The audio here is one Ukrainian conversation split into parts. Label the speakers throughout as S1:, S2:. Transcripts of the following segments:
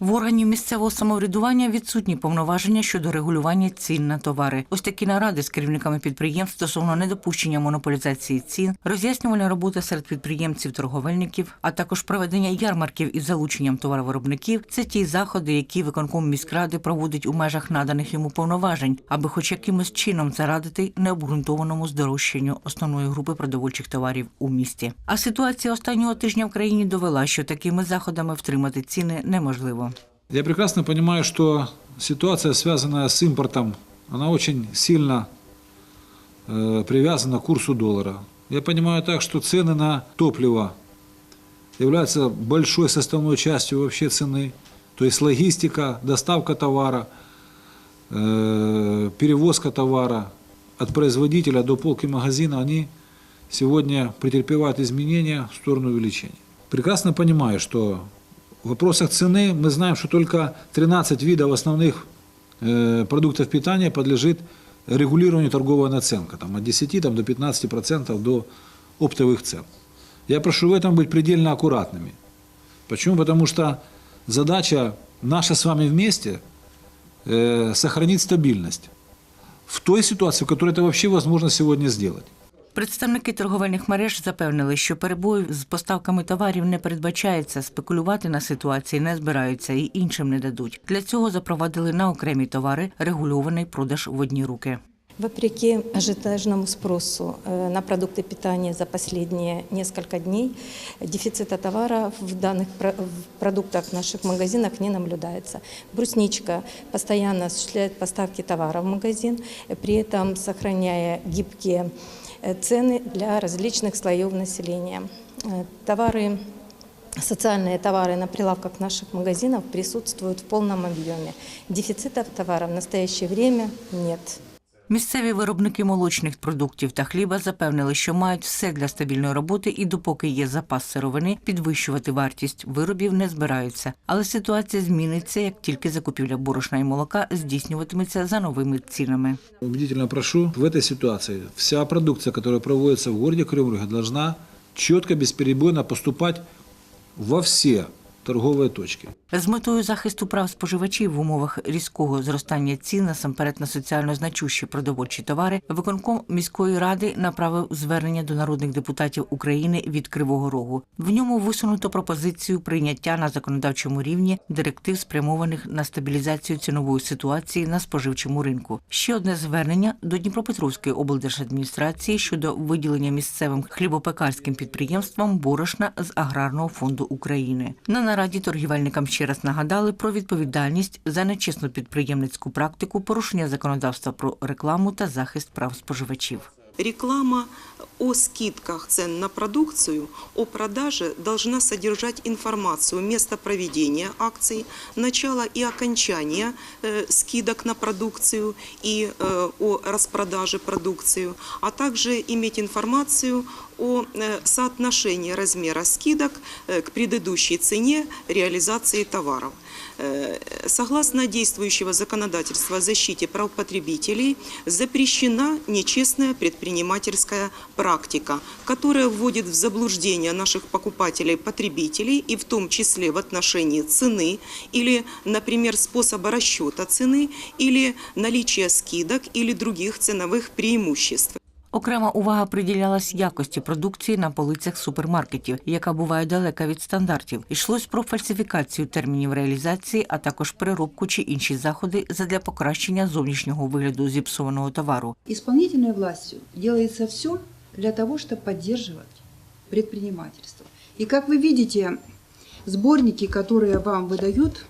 S1: В органів місцевого самоврядування відсутні повноваження щодо регулювання цін на товари. Ось такі наради з керівниками підприємств стосовно недопущення монополізації цін, роз'яснювальна робота серед підприємців, торговельників, а також проведення ярмарків із залученням товаровиробників це ті заходи, які виконком міськради проводить у межах наданих йому повноважень, аби хоч якимось чином зарадити необґрунтованому здорожчанню основної групи продовольчих товарів у місті. А ситуація останнього тижня в країні довела, що такими заходами втримати ціни неможливо.
S2: Я прекрасно понимаю, что ситуация, связанная с импортом, она очень сильно э, привязана к курсу доллара. Я понимаю так, что цены на топливо являются большой составной частью вообще цены. То есть логистика, доставка товара, э, перевозка товара от производителя до полки магазина, они сегодня претерпевают изменения в сторону увеличения. Прекрасно понимаю, что в вопросах цены мы знаем, что только 13 видов основных э, продуктов питания подлежит регулированию торговая наценка, там, от 10 там, до 15% до оптовых цен. Я прошу в этом быть предельно аккуратными. Почему? Потому что задача наша с вами вместе э, сохранить стабильность в той ситуации, в которой это вообще возможно сегодня сделать.
S1: Представники торговельних мереж запевнили, що перебоїв з поставками товарів не передбачається, спекулювати на ситуації не збираються і іншим не дадуть. Для цього запровадили на окремі товари регульований продаж в одні руки.
S3: Вопреки ажиотажному спросу э, на продукты питания за последние несколько дней, дефицита товара в данных про- в продуктах в наших магазинах не наблюдается. Брусничка постоянно осуществляет поставки товара в магазин, э, при этом сохраняя гибкие э, цены для различных слоев населения. Э, Товары Социальные товары на прилавках наших магазинов присутствуют в полном объеме. Дефицита товара в настоящее время нет.
S1: Місцеві виробники молочних продуктів та хліба запевнили, що мають все для стабільної роботи і допоки є запас сировини, підвищувати вартість виробів не збираються. Але ситуація зміниться, як тільки закупівля борошна і молока здійснюватиметься за новими цінами.
S2: Убедительно прошу, в этой ситуации вся продукция, которая проводится в городе Крымрюге, должна четко, бесперебойно поступать во все торговые точки.
S1: З метою захисту прав споживачів в умовах різкого зростання цін насамперед на соціально значущі продовольчі товари, виконком міської ради направив звернення до народних депутатів України від Кривого Рогу. В ньому висунуто пропозицію прийняття на законодавчому рівні директив, спрямованих на стабілізацію цінової ситуації на споживчому ринку. Ще одне звернення до Дніпропетровської облдержадміністрації щодо виділення місцевим хлібопекарським підприємствам борошна з аграрного фонду України. На нараді торгівельникам ще раз нагадали про відповідальність за нечесну підприємницьку практику, порушення законодавства про рекламу та захист прав споживачів.
S4: Реклама о скидках цен на продукцию, о продаже должна содержать информацию место проведения акций, начало и окончания э, скидок на продукцию и э, о распродаже продукцию, а также иметь информацию о э, соотношении размера скидок э, к предыдущей цене реализации товаров. Э, Согласно действующего законодательства о защите прав потребителей, запрещена нечестная предпринимательская практика, которая вводит в заблуждение наших покупателей-потребителей и в том числе в отношении цены или, например, способа расчета цены или наличия скидок или других ценовых преимуществ.
S1: Окрема увага приділялась якості продукції на полицях супермаркетів, яка буває далека від стандартів. Йшлось про фальсифікацію термінів реалізації, а також переробку чи інші заходи задля покращення зовнішнього вигляду зіпсованого товару.
S5: Исполнительной властью делается все для того, чтобы поддерживать предпринимательство. И как вы видите, сборники, которые вам выдают,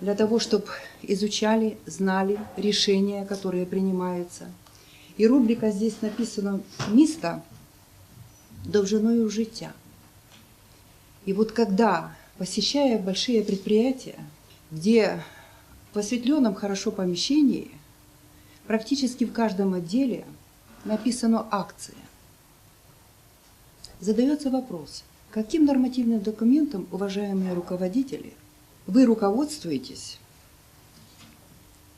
S5: для того, чтобы изучали, знали решения, которые принимаются. И рубрика здесь написана «Мисто довжиною життя». И вот когда, посещая большие предприятия, где в осветленном хорошо помещении практически в каждом отделе написано акция. Задается вопрос, каким нормативным документом, уважаемые руководители, вы руководствуетесь,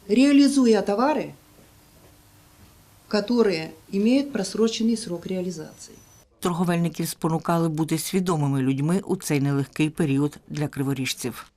S5: реализуя товары, которые имеют просроченный срок реализации.
S1: Торговельників спонукали бути свідомими людьми у цей нелегкий період для криворіжців.